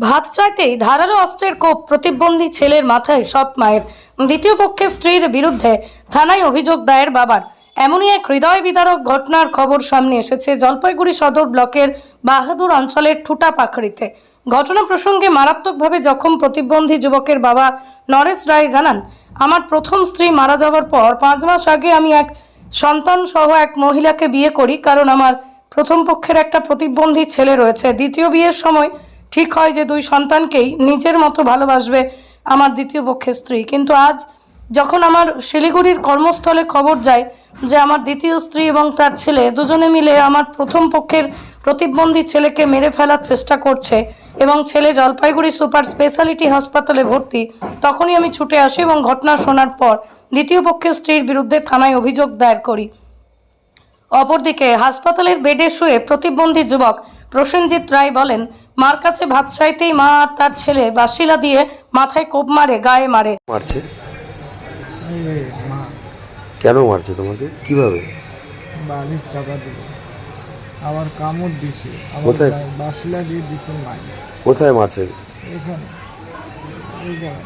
ভাত চাইতেই ধারালো অস্ত্রের কোপ প্রতিবন্ধী ছেলের মাথায় সৎ মায়ের। দ্বিতীয় পক্ষের স্ত্রীর বিরুদ্ধে থানায় অভিযোগ দায়ের বাবার। এমনই এক হৃদয় বিদারক ঘটনার খবর সামনে এসেছে জলপাইগুড়ি সদর ব্লকের বাহাদুর অঞ্চলের ঠুটা পাখড়িতে ঘটনা প্রসঙ্গে মারাত্মকভাবে জখম প্রতিবন্ধী যুবকের বাবা নরেশ রায় জানান, আমার প্রথম স্ত্রী মারা যাওয়ার পর পাঁচ মাস আগে আমি এক সন্তান সহ এক মহিলাকে বিয়ে করি, কারণ আমার প্রথম পক্ষের একটা প্রতিবন্ধী ছেলে রয়েছে। দ্বিতীয় বিয়ের সময় ঠিক হয় যে দুই সন্তানকেই নিজের মতো ভালোবাসবে আমার দ্বিতীয় পক্ষের স্ত্রী। কিন্তু আজ যখন আমার শিলিগুড়ির কর্মস্থলে খবর যায় যে আমার দ্বিতীয় স্ত্রী এবং তার ছেলে দুজনে মিলে আমার প্রথম পক্ষের প্রতিবন্ধী ছেলেকে মেরে ফেলার চেষ্টা করছে এবং ছেলে জলপাইগুড়ি সুপার স্পেশালিটি হাসপাতালে ভর্তি, তখনই আমি ছুটে আসি এবং ঘটনা শোনার পর দ্বিতীয় পক্ষের স্ত্রীর বিরুদ্ধে থানায় অভিযোগ দায়ের করি। অপরদিকে হাসপাতালের বেডে শুয়ে প্রতিবন্ধী যুবক প্রসেনজিৎ রায় বলেন মার কাছে ভাত চাইতেই মা আর তার ছেলে বাসিলা দিয়ে মাথায় কোপ মারে গায়ে মারে। মারছে? এই যে মা কেন মারছে তোমাকে? কীভাবে? বালিশ চাপা দিল। আবার কামড় দিছে। আবার কোথায়? বাসলা দিয়ে দিছে মাই কোথায় মারছে? এখানে। এই জায়গায়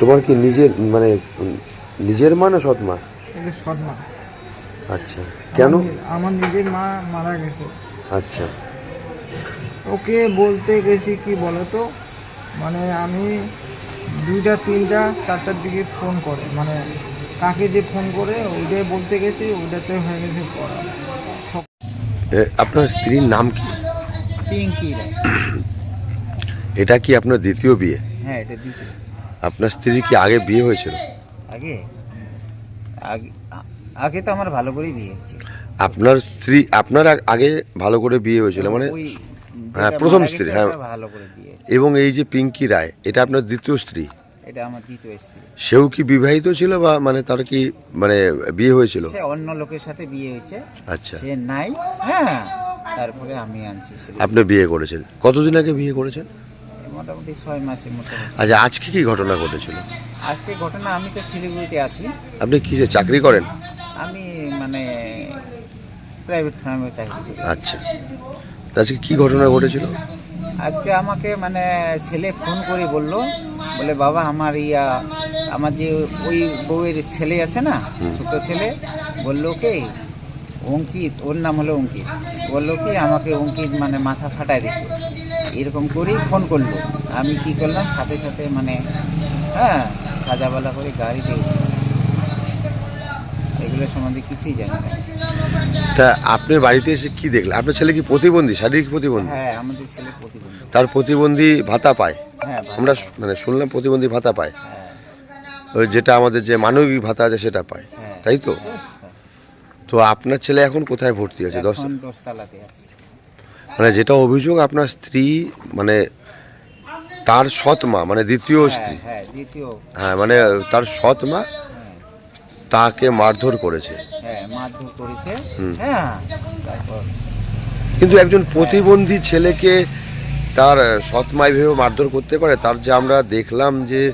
তোমার কি নিজের মানে উম, নিজের মা না সৎ মা? এটা সৎ মা। আচ্ছা। কেন? আমার নিজের মা মারা গেছে। আচ্ছা। ওকে বলতে গেছি কি বলতো? মানে আমি দুইটা তিনটা চারটার দিকে ফোন করে। মানে কাকে যে ফোন করে ওইটাই বলতে গেছি ওইটাতে হয়ে গেছে পড়া। আপনার স্ত্রীর নাম কি? পিঙ্কি রায়। এটা কি আপনার দ্বিতীয় বিয়ে? হ্যাঁ এটা দিতে আপনার স্ত্রীর কি আগে বিয়ে হয়েছিল? আগে? আগে আগে তো আমার ভালো করেই বিয়ে হয়েছে আপনার স্ত্রী আপনার আগে ভালো করে বিয়ে হয়েছিল মানে হ্যাঁ, প্রথম স্ত্রী, হ্যাঁ। ভালো করে বিয়ে এবং এই যে পিঙ্কি রায় এটা আপনার দ্বিতীয় স্ত্রী? এটা আমার দ্বিতীয় স্ত্রী। সেও কি বিবাহিত ছিল বা মানে তার কি মানে বিয়ে হয়েছিল? সে অন্য লোকের সাথে বিয়ে হয়েছে। আচ্ছা। সে নাই। হ্যাঁ তারপরে আমি আনছি আপনি বিয়ে করেছেন। কতদিন আগে বিয়ে করেছেন? মোটামুটি ছয় মাসের মতো আচ্ছা আজকে কি ঘটনা ঘটেছিল? আজকে ঘটনা আমি তো শিলিগুড়িতে আছি। আপনি কিসে চাকরি করেন? প্রাইভেট ফার্মে চাকরি আচ্ছা। তা আজকে কি ঘটনা ঘটেছিল? আজকে আমাকে মানে ছেলে ফোন করে বলল বলে বাবা আমার ইয়া আমার যে ওই বউয়ের ছেলে আছে না ছোট ছেলে বলল কি অঙ্কিত ওর নাম হলো অঙ্কিত। বলল কি আমাকে অঙ্কিত মানে মাথা ফাটায় দিছে। এরকম করেই ফোন করল। আমি কি করলাম সাথে সাথে মানে হ্যাঁ সাজাবালা করে গাড়ি দিয়ে এগুলো সম্বন্ধে কিছুই জানি না। তা আপনি বাড়িতে এসে কি দেখলেন? আপনার ছেলে কি প্রতিবন্ধী? শারীরিক প্রতিবন্ধী? হ্যাঁ আমাদের ছেলে প্রতিবন্ধী। তার প্রতিবন্ধী ভাতা পায়? হ্যাঁ আমরা মানে শুনলাম প্রতিবন্ধী ভাতা পায়। হ্যাঁ। ওই যেটা আমাদের যে মানবিক ভাতা আছে সেটা পায়। তাই তো? তো আপনার ছেলে এখন কোথায় ভর্তি আছে? দশ দশতলাতে আছে। মানে যেটা অভিযোগ আপনার স্ত্রী মানে তার সৎ মা মানে দ্বিতীয় স্ত্রী। হ্যাঁ দ্বিতীয়। হ্যাঁ মানে তার সৎ মা তাকে মারধর করেছে। হ্যাঁ মারধর করেছে। হ্যাঁ। তারপর? কিন্তু একজন প্রতিবন্ধী ছেলেকে তার সৎ মা ভেবে মারধর করতে পারে তার যে আমরা দেখলাম যে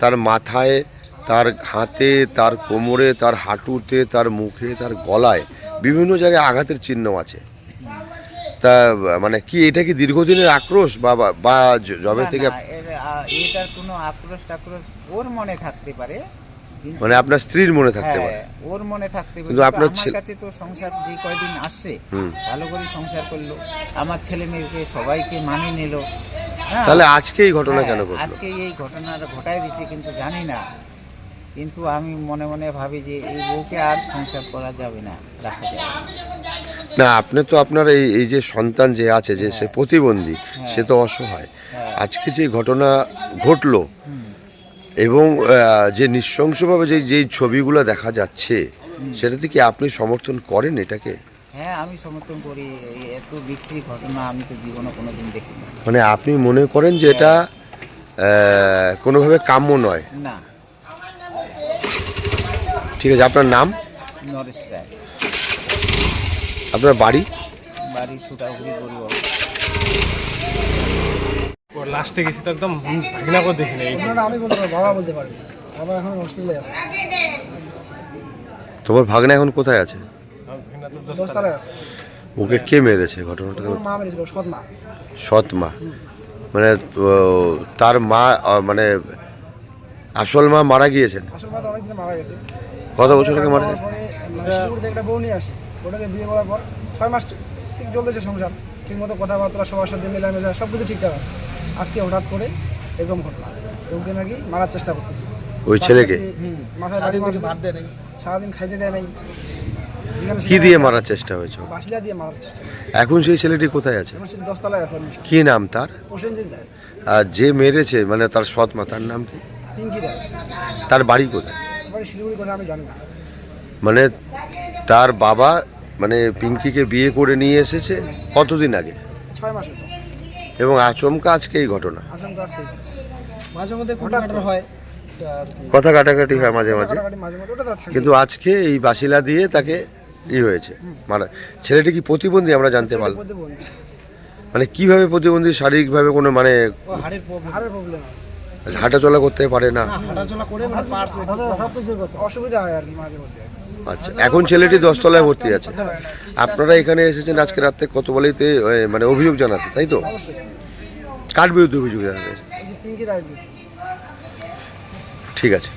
তার মাথায় তার হাতে তার কোমরে তার হাঁটুতে তার মুখে তার গলায় বিভিন্ন জায়গায় আঘাতের চিহ্ন আছে। তা মানে কি এটা কি দীর্ঘদিনের আক্রোশ বা বা- জবে থেকে এটার কোনো আক্রোশ টাক্রোশ ওর মনে থাকতে পারে। মানে আপনার স্ত্রীর মনে থাকতে পারে। হ্যাঁ, ওর মনে থাকতে পারে। কিন্তু আপনার ছেলে- কাছে তো সংসার যে কয়দিন আসছে ভালো করে সংসার করল। আমার ছেলে মেয়েকে সবাইকে মানিয়ে নিল। হ্যাঁ, তাহলে আজকে এই ঘটনা হ্যাঁ, কেন ঘটলো? আজকে এই ঘটনাটা ঘটায় দিছে কিন্তু জানি না। কিন্তু আমি মনে মনে ভাবি যে এই বউকে আর সংসার করা যাবে না রাখা যাবে না। না আপনি তো আপনার এই এই যে সন্তান যে আছে যে সে প্রতিবন্ধী সে তো অসহায়। আজকে যে ঘটনা ঘটলো এবং যে নৃশংসভাবে যে যেই ছবিগুলো দেখা যাচ্ছে সেটাতে কি আপনি সমর্থন করেন এটাকে? হ্যাঁ আমি সমর্থন করি। এত বিচ্ছিরি ঘটনা আমি তো জীবনে কোনোদিন দেখিনি। মানে আপনি মনে করেন যে এটা কোনোভাবে কাম্য নয়? না। ঠিক আছে আপনার নাম? নরেশ রায়। আপনার বাড়ি? বাড়ি লাস্টে গেছি তো একদম ভাগনা করে দেখি না আমি বলতে পারব বাবা বলতে পারবে। বাবা এখন হসপিটালে আছে। তোমার ভাগনা এখন কোথায় আছে? ভাগনা তো দশ দশতলায় আছে। ওকে কে মেরেছে? ঘটনাটা মা মেরেছিল সৎ মা। সৎ মা। মানে তার মা মানে আসল মা মারা গিয়েছেন? আসল মারা গেছে। কত বছর আগে মারা গেছে? মানে একটা বউ নিয়ে আসে। ওটাকে বিয়ে করার পর ছয় মাস ঠিক চলতেছে সংসার। ঠিক মতো কথাবার্তা সবার সাথে মেলামেশা সব কিছু ঠিকঠাক আছে। আজকে হঠাৎ করে এরকম ঘটনা। ওকে নাকি মারার চেষ্টা করতেছে। ওই ছেলেকে? মাথায় বাড়ি মারছে সারাদিন খাইতে দেয় নাই। কি দিয়ে মারার চেষ্টা হয়েছে? বাসিলা দিয়ে মারার চেষ্টা এখন সেই ছেলেটি কোথায় আছে? দশতলায় আছে কি নাম তার? আর যে মেরেছে মানে তার সৎ মা তার নাম কি? তার বাড়ি কোথায়? বাড়ি শিলিগুড়ি কথা আমি জানি না। মানে তার বাবা মানে পিঙ্কিকে বিয়ে করে নিয়ে এসেছে কতদিন আগে? ছয় মাসের এবং আচমকা আজকে এই ঘটনা মাঝে মধ্যে হয় কথা কাটাকাটি হয় মাঝে মাঝে কিন্তু আজকে এই বাসিলা দিয়ে তাকে ই হয়েছে মানে ছেলেটি কি প্রতিবন্ধী আমরা জানতে পারলাম মানে কীভাবে প্রতিবন্ধী শারীরিকভাবে কোনো মানে হাড়ের প্রবলেম হাঁটাচলা করতে পারে না হাঁটাচলা করে মানে অসুবিধা হয় আর কি মাঝে মধ্যে আচ্ছা এখন ছেলেটি দশতলায় ভর্তি আছে। আপনারা এখানে এসেছেন আজকে রাত্রে কত বলেতে মানে অভিযোগ জানাতে তাই তো? কার বিরুদ্ধে অভিযোগ জানাতে? ঠিক আছে।